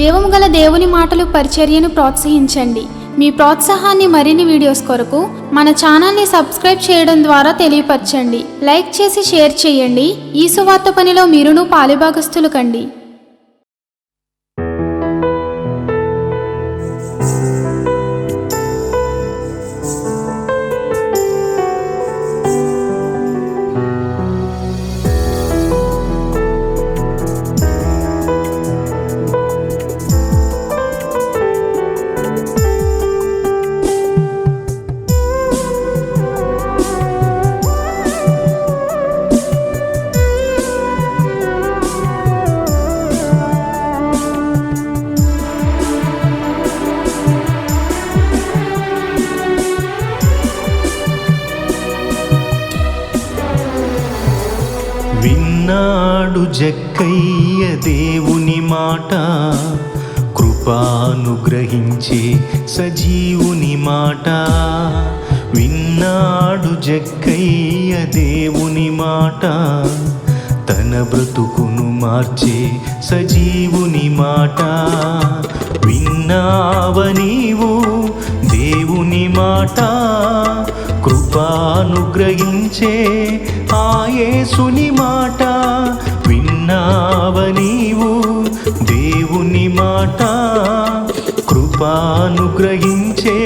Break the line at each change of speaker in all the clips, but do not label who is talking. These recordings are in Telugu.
జీవము గల దేవుని మాటలు పరిచర్యను ప్రోత్సహించండి. మీ ప్రోత్సాహాన్ని మరిన్ని వీడియోస్ కొరకు మన ఛానల్ని సబ్స్క్రైబ్ చేయడం ద్వారా తెలియపరచండి. లైక్ చేసి షేర్ చేయండి. ఈ సువార్త పనిలో మీరును పాలిభాగస్తులు కండి.
విన్నాడు జక్కయ్య దేవుని మాట కృపానుగ్రహించే సజీవుని మాట. విన్నాడు జక్కయ్య దేవుని మాట తన బ్రతుకును మార్చే సజీవుని మాట. విన్నావ నీవు దేవుని మాట కృపానుగ్రహించే ఆయేసుని మాట విన్నావనీవు దేవుని మాట కృపానుగ్రహించే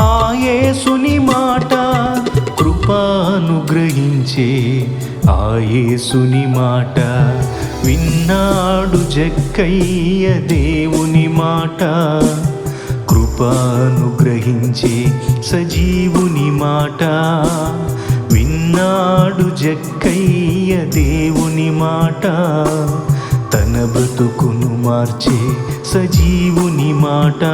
ఆయేసుని మాట కృపానుగ్రహించే ఆయేసుని మాట విన్నాడు జక్కయ్య దేవుని మాట. కృపానుగ్రహించే సజీవుని మాట. విన్నాడు జక్కయ్య దేవుని మాట. తన బ్రతుకును మార్చే సజీవుని మాట.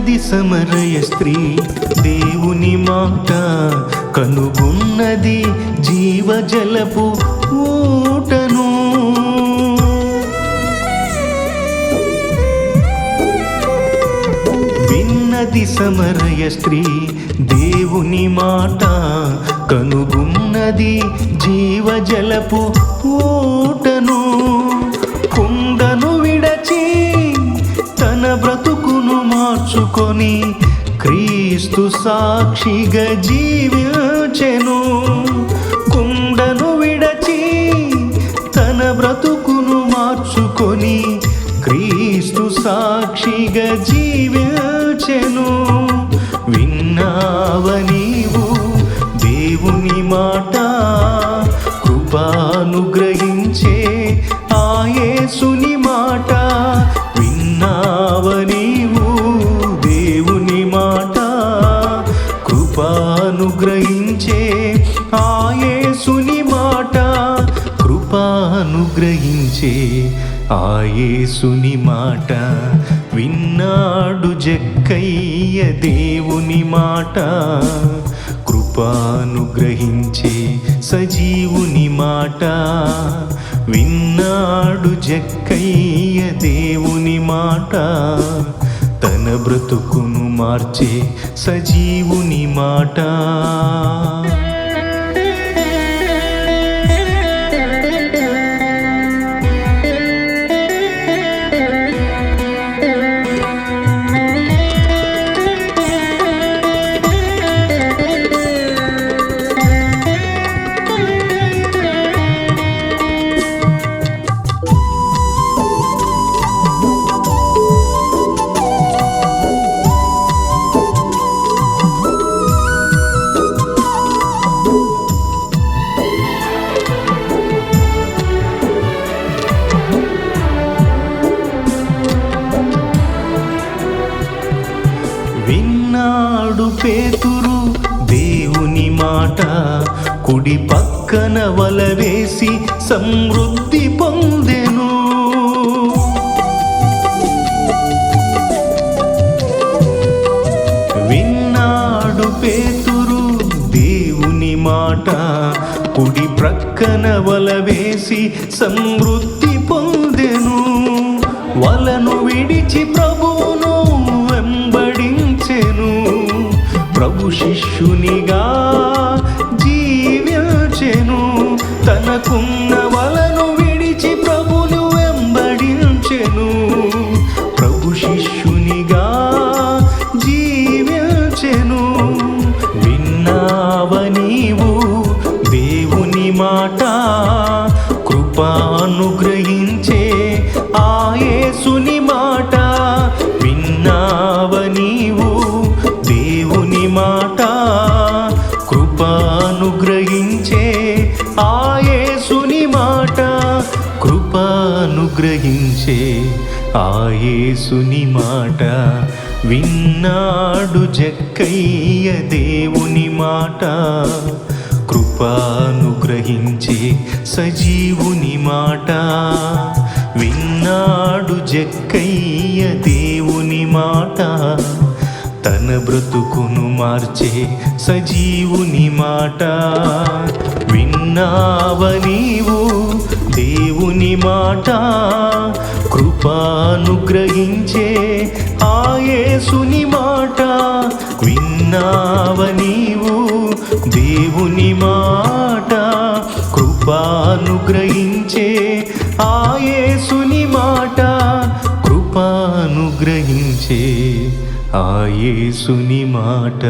కనుగొన్నది సమరయ స్త్రీ. దేవుని మాట కనుగొన్నది జీవజలపు ఊటను. విన్నది సమరయ స్త్రీ దేవుని మాట కనుగొన్నది జీవజలపు ఊటను. మార్చుకొని క్రీస్తు సాక్షిగా జీవించెను. కుండను విడచి తన బ్రతుకును మార్చుకొని క్రీస్తు సాక్షిగా జీవించెను. ఆయేసుని మాట విన్నాడు జక్కయ్య దేవుని మాట. కృపానుగ్రహించే సజీవుని మాట విన్నాడు జక్కయ్య దేవుని మాట. తన బ్రతుకును మార్చే సజీవుని మాట. విన్నాడు పేతురు దేవుని మాట. కుడి పక్కన వలవేసి సమృద్ధి పొందెను. విన్నాడు పేతురు దేవుని మాట. కుడి ప్రక్కన వలవేసి సమృద్ధి పొందెను. వలను విడిచి ప్ర ప్రభు శిష్యునిగా జీవించెను. తనకున్న వలను విడిచి ప్రభును వెంబడించెను. ప్రభు శిష్యునిగా జీవించెను. విన్నావ నీవు దేవుని మాట. కృపానుగ్రహించే ఆయేసుని మాట. విన్నావ నీవు చేసే ఆయేసుని మాట విన్నాడు జక్కయ్య దేవుని మాట. కృపానుగ్రహించే సజీవుని మాట విన్నాడు జక్కయ్య దేవుని మాట. తన బ్రతుకును మార్చే సజీవుని మాట. విన్నావ నీవు దేవుని మాట. కృపానుగ్రహించే ఆయేసుని మాట. విన్నావ నీవు దేవుని మాట. కృపానుగ్రహించే ఆయేసుని మాట. కృపానుగ్రహించే ఆయేసుని మాట.